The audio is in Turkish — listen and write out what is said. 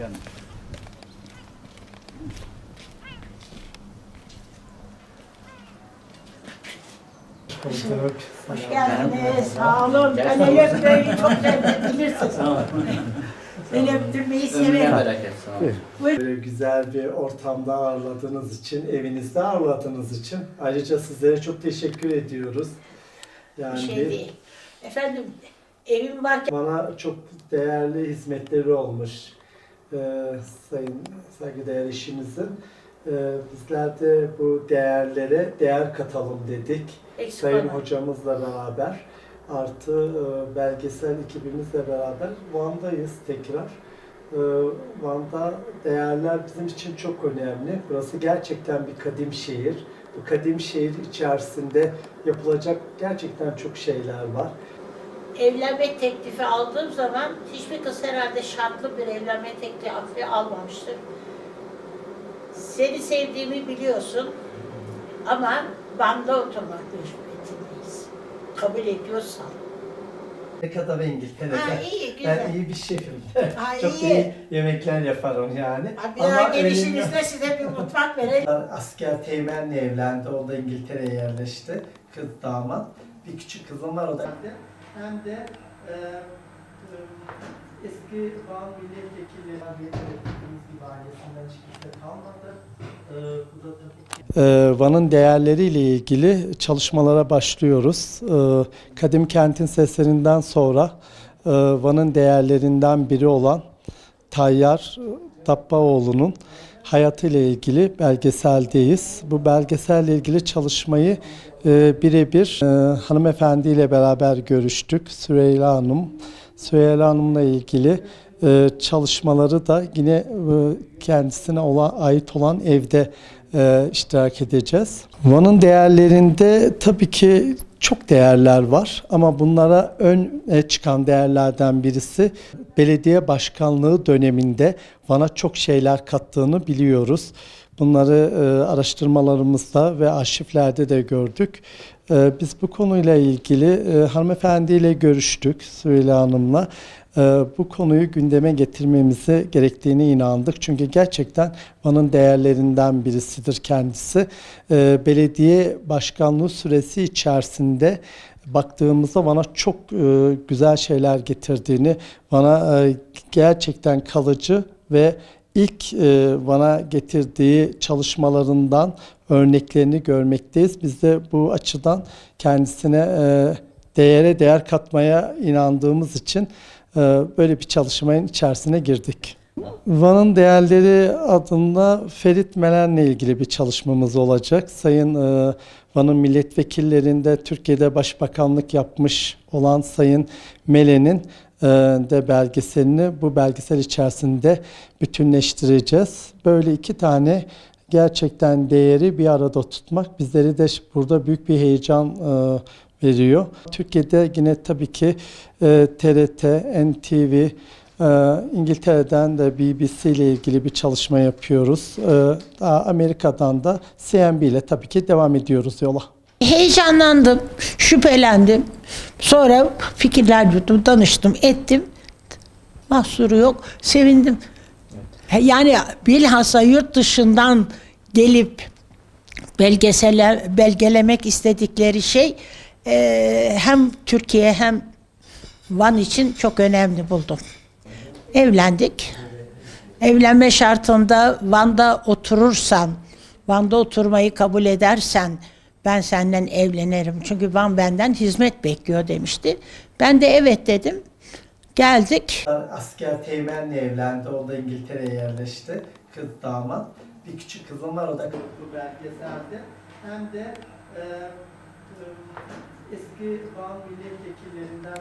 Gelmiş. Hoş geldiniz. Sağ olun. Ben el öpmeyi çok sevdim. Bilirsiniz. El öptürmeyi severim. Böyle güzel bir ortamda ağırladığınız için, evinizde ağırladığınız için ayrıca sizlere çok teşekkür ediyoruz. Yani Bir şey değil. Efendim evim varken bana çok değerli hizmetleri olmuş ee, sayın saygıdeğer işimizin. Ee, bizler de bu değerlere değer katalım dedik. eksik Sayın olma. hocamızla beraber artı e, belgesel ekibimizle beraber Van'dayız tekrar. E, Van'da değerler bizim için çok önemli. Burası gerçekten bir kadim şehir. Bu kadim şehir içerisinde yapılacak gerçekten çok şeyler var. Evlenme teklifi aldığım zaman hiçbir kız herhalde şartlı bir evlenme teklifi almamıştır. Seni sevdiğimi biliyorsun ama Van'da oturmak mecburiyetindeyiz. Kabul ediyorsan. Amerika'da ve İngiltere'de. Ha iyi güzel. Ben iyi bir şefim. Ha, çok iyi. iyi yemekler yaparım yani. Ha, Bir elimde- gelişinizde size bir mutfak verelim. Asker teğmenle evlendi. O da İngiltere'ye yerleşti. Kız damat. Bir küçük kızım var o da. Hem de e, e, eski Van milletvekili dediğimiz gibi ailesinden hiç kalmadı. E, bu da tabii ki... Van'ın değerleriyle ilgili çalışmalara başlıyoruz. E, Kadim Kent'in seslerinden sonra e, Van'ın değerlerinden biri olan Tayyar Dabbaoğlu'nun hayatıyla ilgili belgeseldeyiz. Bu belgeselle ilgili çalışmayı e, birebir e, hanımefendiyle beraber görüştük. Süreyla Hanım. Süreyla Hanım'la ilgili e, çalışmaları da yine e, kendisine olan, ait olan evde e, iştirak edeceğiz. Van'ın değerlerinde tabii ki çok değerler var ama bunlara öne çıkan değerlerden birisi belediye başkanlığı döneminde Van'a çok şeyler kattığını biliyoruz. Bunları e, araştırmalarımızda ve arşivlerde de gördük. E, biz bu konuyla ilgili e, hanımefendiyle görüştük Süheyla Hanım'la. E, bu konuyu gündeme getirmemizi gerektiğine inandık. Çünkü gerçekten Van'ın değerlerinden birisidir kendisi. E, belediye başkanlığı süresi içerisinde baktığımızda bana çok e, güzel şeyler getirdiğini, bana e, gerçekten kalıcı ve ilk bana getirdiği çalışmalarından örneklerini görmekteyiz. Biz de bu açıdan kendisine e, değere değer katmaya inandığımız için e, böyle bir çalışmanın içerisine girdik. Van'ın değerleri adında Ferit Melen'le ilgili bir çalışmamız olacak. Sayın e, Van'ın milletvekillerinde Türkiye'de başbakanlık yapmış olan Sayın Melen'in e, de belgeselini bu belgesel içerisinde bütünleştireceğiz. Böyle iki tane gerçekten değeri bir arada tutmak bizleri de burada büyük bir heyecan e, veriyor. Türkiye'de yine tabii ki e, TRT, NTV, ee, İngiltere'den de BBC ile ilgili bir çalışma yapıyoruz. Amerika'dan da CNB ile tabii ki devam ediyoruz yola. Heyecanlandım, şüphelendim. Sonra fikirler yuttum, danıştım, ettim. Mahsuru yok, sevindim. Yani bilhassa yurt dışından gelip belgeseler, belgelemek istedikleri şey eee, hem Türkiye hem Van için çok önemli buldum. Evlendik. Evlenme şartında Van'da oturursan, Van'da oturmayı kabul edersen ben senden evlenirim. Çünkü Van benden hizmet bekliyor demişti. Ben de evet dedim. Geldik. Asker teğmenle evlendi. O da İngiltere'ye yerleşti. Kız damat. Bir küçük kızım var. O da bu belgeselde. Hem de e, e, eski Van milletvekillerinden